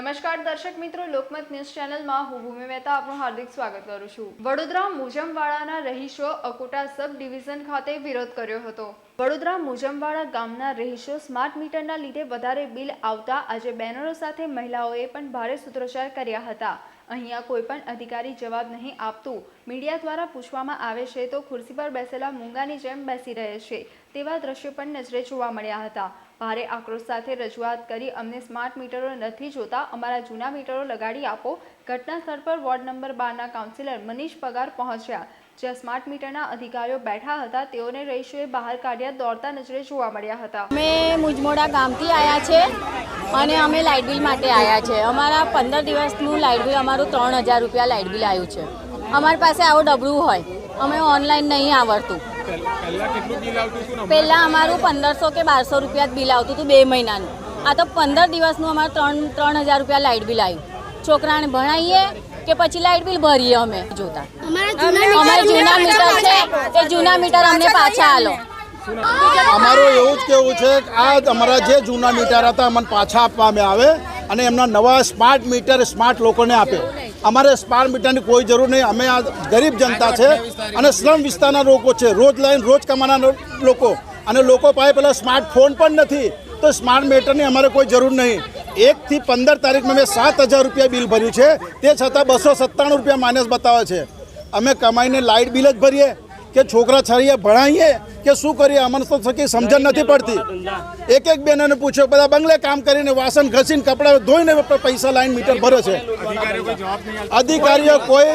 નમસ્કાર દર્શક મિત્રો, લોકમત ન્યૂઝ ચેનલમાં હું ભૂમિ મહેતા આપનું હાર્દિક સ્વાગત કરું છું. વડોદરા મુજમવાડાના રહીશો અકોટા સબ ડિવિઝન ખાતે વિરોધ કર્યો હતો. વડોદરા મુજમવાડા ગામના રહીશો સ્માર્ટ મીટરના લીધે વધારે બિલ આવતા આજે બેનરો સાથે મહિલાઓએ પણ ભારે સૂત્રોચ્ચાર કર્યા હતા. અહીંયા કોઈ પણ અધિકારી જવાબ નહીં આપતું. મીડિયા દ્વારા પૂછવામાં આવે છે તો ખુરશી પર બેસેલા મૂંગાની જેમ બેસી રહે છે, તેવા દ્રશ્યો પણ નજરે જોવા મળ્યા હતા. ભારે આક્રોશ સાથે રજૂઆત કરી, અમને સ્માર્ટ મીટરો નથી જોતા, અમારા જૂના મીટરો લગાડી આપો. ઘટના સ્થળ પર વોર્ડ નંબર બારના કાઉન્સિલર મનીષ પગાર પહોંચ્યા. જ્યાં સ્માર્ટ મીટરના અધિકારીઓ બેઠા હતા, તેઓને રહીશોએ બહાર કાઢ્યા, દોડતા નજરે જોવા મળ્યા હતા. અમે મુજમોડા ગામથી આવ્યા છે અને અમે લાઇટ બિલ માટે આવ્યા છે. અમારા પંદર દિવસનું લાઇટ બિલ, અમારું ત્રણ હજાર રૂપિયા લાઇટ બિલ આવ્યું છે. અમારી પાસે આવું ડબલું હોય. અમે ઓનલાઈન નહીં આવડતું. પહેલા અમારું પંદરસો કે બારસો રૂપિયા જ બિલ આવતું હતું બે મહિનાનું. આ તો પંદર દિવસનું અમારું ત્રણ ત્રણ હજાર રૂપિયા લાઇટ બિલ આવ્યું. છોકરાને ભણાવીએ કે પછી લાઇટ બિલ ભરીએ અમે? જોતા. અમારે જૂના મીટર છે. એ જૂના મીટર અમને પાછા આલો. અમારું એવું જ કેવું છે કે આ અમારા જે જૂના મીટર હતા અમને પાછા આપવામાં આવે અને એમના નવા સ્માર્ટ મીટર સ્માર્ટ લોકોને આપે. અમારે સ્માર્ટ મીટરની કોઈ જરૂર નહીં. અમે આ ગરીબ જનતા છે અને શ્રમ વિસ્તારના લોકો છે. રોજ લાઈન રોજ કમાના લોકો. અને લોકો પાસે પેલા સ્માર્ટફોન પણ નથી. તો સ્માર્ટ મીટરની અમારે કોઈ જરૂર નહીં. એકથી પંદર તારીખમાં મેં સાત હજાર રૂપિયા બિલ ભર્યું છે. તે છતાં બસો સત્તાણું રૂપિયા માઇનસ બતાવે છે. અમે કમાઈને લાઇટ બિલ જ ભરીએ. કે છોકરા છરીએ ભણાવીએ કે શું કરીએ? અમને તો થકી સમજણ નથી પડતી. એક એક બેનને પૂછ્યો બધા બંગલે કામ કરીને વાસણ ઘસીને કપડાં ધોઈને પૈસા લાઈન મીટર ભરે છે. અધિકારીઓ કોઈ જવાબ નહીં આપતા અધિકારીઓ કોઈ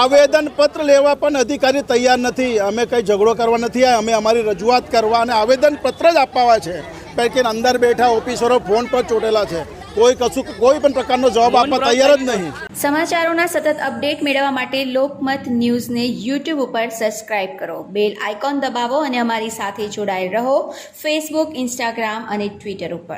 આવેદન પત્ર લેવા પણ અધિકારી તૈયાર નથી. અમે કંઈ ઝઘડો કરવા નથી આવ્યા. અમે અમારી રજૂઆત કરવા અને આવેદન પત્ર જ આપવા છે. પૈકી અંદર બેઠા ઓફિસરો ફોન પર ચોટેલા છે. કોઈ કશું કોઈ પણ પ્રકારનો જવાબ આપવા તૈયાર જ નહીં. સમાચારોના સતત અપડેટ મેળવવા માટે લોકમત ન્યૂઝને યુટ્યુબ ઉપર સબસ્ક્રાઇબ કરો. બેલ આઇકોન દબાવો અને અમારી સાથે જોડાયેલ રહો. ફેસબુક ઇન્સ્ટાગ્રામ અને ટ્વિટર ઉપર.